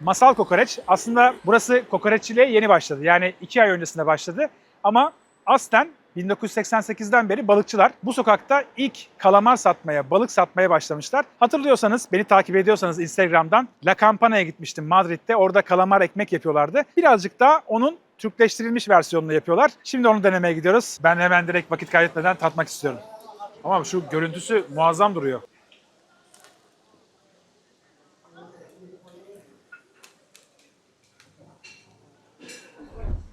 Masal kokoreç. Aslında burası kokoreççiliğe yeni başladı. Yani iki ay öncesinde başladı. Ama aslen 1988'den beri balıkçılar bu sokakta ilk kalamar satmaya, balık satmaya başlamışlar. Hatırlıyorsanız, beni takip ediyorsanız Instagram'dan La Campana'ya gitmiştim Madrid'de. Orada kalamar ekmek yapıyorlardı. Birazcık daha onun Türkleştirilmiş versiyonunu yapıyorlar. Şimdi onu denemeye gidiyoruz. Ben hemen direkt vakit kaybetmeden tatmak istiyorum. Ama şu görüntüsü muazzam duruyor.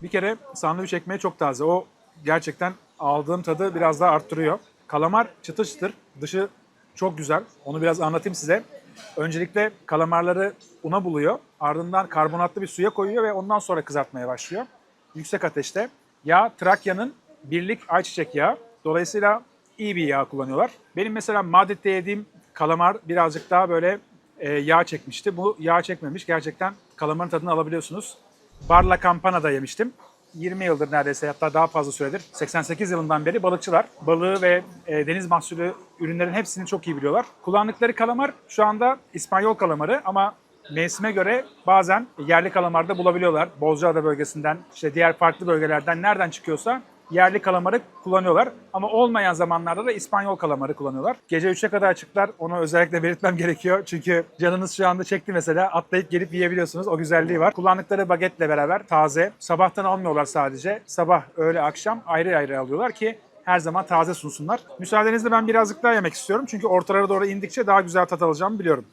Bir kere sandviç ekmeği çok taze. O gerçekten aldığım tadı biraz daha arttırıyor. Kalamar çıtır çıtır. Dışı çok güzel. Onu biraz anlatayım size. Öncelikle kalamarları una buluyor. Ardından karbonatlı bir suya koyuyor ve ondan sonra kızartmaya başlıyor. Yüksek ateşte. Yağ Trakya'nın birlik ayçiçek yağı. Dolayısıyla iyi bir yağ kullanıyorlar. Benim mesela Madrid'de yediğim kalamar birazcık daha böyle e, yağ çekmişti. Bu yağ çekmemiş. Gerçekten kalamarın tadını alabiliyorsunuz. Barla Campana'da yemiştim. 20 yıldır neredeyse hatta daha fazla süredir. 88 yılından beri balıkçılar. Balığı ve e, deniz mahsulü ürünlerin hepsini çok iyi biliyorlar. Kullandıkları kalamar şu anda İspanyol kalamarı ama mevsime göre bazen yerli kalamarda bulabiliyorlar. Bozcaada bölgesinden, işte diğer farklı bölgelerden nereden çıkıyorsa yerli kalamarı kullanıyorlar. Ama olmayan zamanlarda da İspanyol kalamarı kullanıyorlar. Gece 3'e kadar açıklar. Onu özellikle belirtmem gerekiyor. Çünkü canınız şu anda çekti mesela. Atlayıp gelip yiyebiliyorsunuz. O güzelliği var. Kullandıkları bagetle beraber taze. Sabahtan almıyorlar sadece. Sabah, öğle, akşam ayrı ayrı alıyorlar ki her zaman taze sunsunlar. Müsaadenizle ben birazcık daha yemek istiyorum. Çünkü ortalara doğru indikçe daha güzel tat alacağımı biliyorum.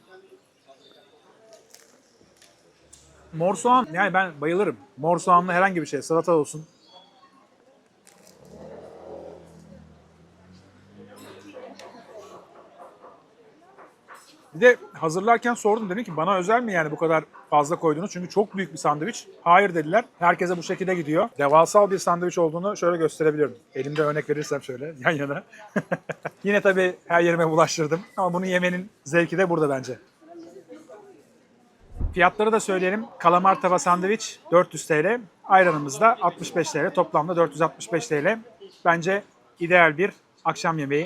Mor soğan, yani ben bayılırım. Mor soğanlı herhangi bir şey, salata olsun, Bir de hazırlarken sordum dedim ki bana özel mi yani bu kadar fazla koydunuz? Çünkü çok büyük bir sandviç. Hayır dediler. Herkese bu şekilde gidiyor. Devasal bir sandviç olduğunu şöyle gösterebiliyorum. Elimde örnek verirsem şöyle yan yana. Yine tabii her yerime bulaştırdım. Ama bunu yemenin zevki de burada bence. Fiyatları da söyleyelim. Kalamar tava sandviç 400 TL. Ayranımız da 65 TL. Toplamda 465 TL. Bence ideal bir akşam yemeği.